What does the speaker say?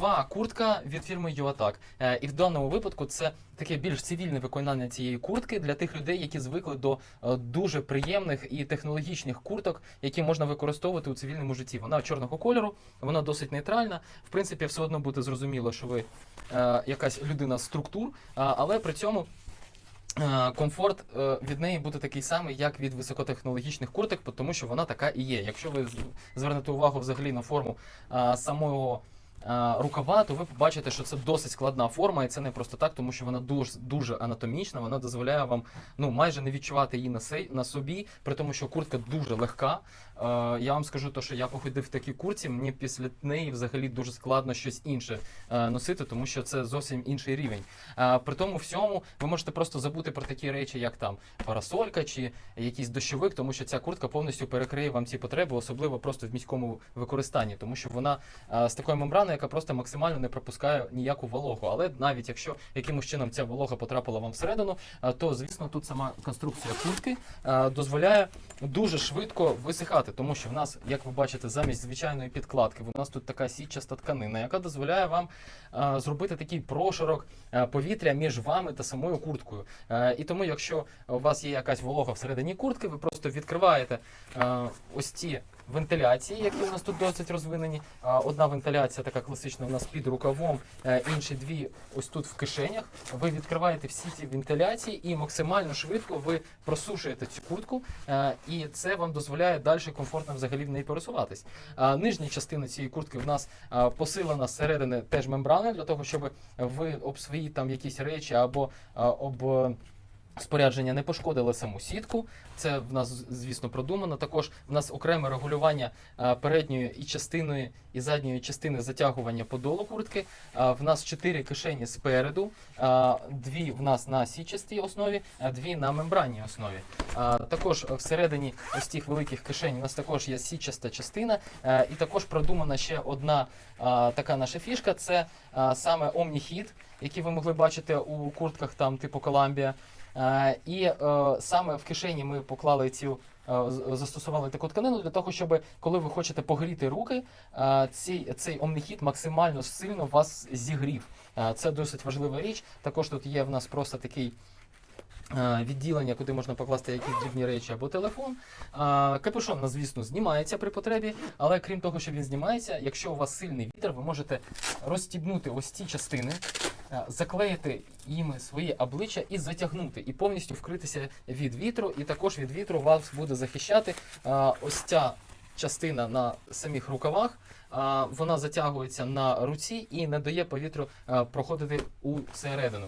нова куртка від фірми UATAC. Е, І в даному випадку це таке більш цивільне виконання цієї куртки для тих людей, які звикли до е, дуже приємних і технологічних курток, які можна використовувати у цивільному житті. Вона чорного кольору, вона досить нейтральна. В принципі, все одно буде зрозуміло, що ви е, якась людина з структур, але при цьому. Комфорт від неї буде такий самий, як від високотехнологічних курток, тому що вона така і є. Якщо ви звернете увагу взагалі на форму самого рукава, то ви побачите, що це досить складна форма, і це не просто так, тому що вона дуже дуже анатомічна. Вона дозволяє вам ну майже не відчувати її на на собі, при тому, що куртка дуже легка. Е, я вам скажу, то, що я походив в такій куртці, мені після неї взагалі дуже складно щось інше е, носити, тому що це зовсім інший рівень. Е, при тому всьому ви можете просто забути про такі речі, як там парасолька чи якийсь дощовик, тому що ця куртка повністю перекриє вам ці потреби, особливо просто в міському використанні, тому що вона з такою мембраною, яка просто максимально не пропускає ніяку вологу. Але навіть якщо якимось чином ця волога потрапила вам всередину, то звісно тут сама конструкція куртки дозволяє дуже швидко висихати, тому що в нас, як ви бачите, замість звичайної підкладки, у нас тут така сітчаста тканина, яка дозволяє вам е, зробити такий прошарок е, повітря між вами та самою курткою. Е, і тому, якщо у вас є якась волога всередині куртки, ви просто відкриваєте е, ось ці вентиляції, які у нас тут досить розвинені. Одна вентиляція така класична у нас під рукавом, е, інші дві ось тут в кишенях. Ви відкриваєте всі ці вентиляції і максимально швидко ви просушуєте цю куртку, е, і це вам дозволяє далі комфортно взагалі в неї пересуватись. Нижня частина цієї куртки в нас посилена зсередини теж мембраною для того, щоб ви об свої там якісь речі або об. Е, Спорядження не пошкодили саму сітку. Це в нас, звісно, продумано. Також в нас окреме регулювання передньої і частиної і задньої частини затягування подолу куртки. В нас чотири кишені спереду, дві в нас на січастій основі, а дві на мембранній основі. Також всередині ось тих великих кишень у нас також є січаста частина, і також продумана ще одна така наша фішка. Це саме Omni-Hit, який ви могли бачити у куртках там типу Columbia. Е, І е, саме в кишені ми поклали цю. е, Застосували таку тканину для того, щоб коли ви хочете погріти руки, цей, цей омніхіт максимально сильно вас зігрів. Це досить важлива річ. Також тут є в нас просто такий відділення, куди можна покласти якісь дрібні речі або телефон. Е, Капюшон, звісно, знімається при потребі, але крім того, що він знімається, якщо у вас сильний вітер, ви можете розстібнути ось ці частини, е, заклеїти їми своє обличчя і затягнути, і повністю вкритися від вітру. І також від вітру вас буде захищати е, ось ця частина на самих рукавах. е, Вона затягується на руці і не дає повітрю е, проходити у середину.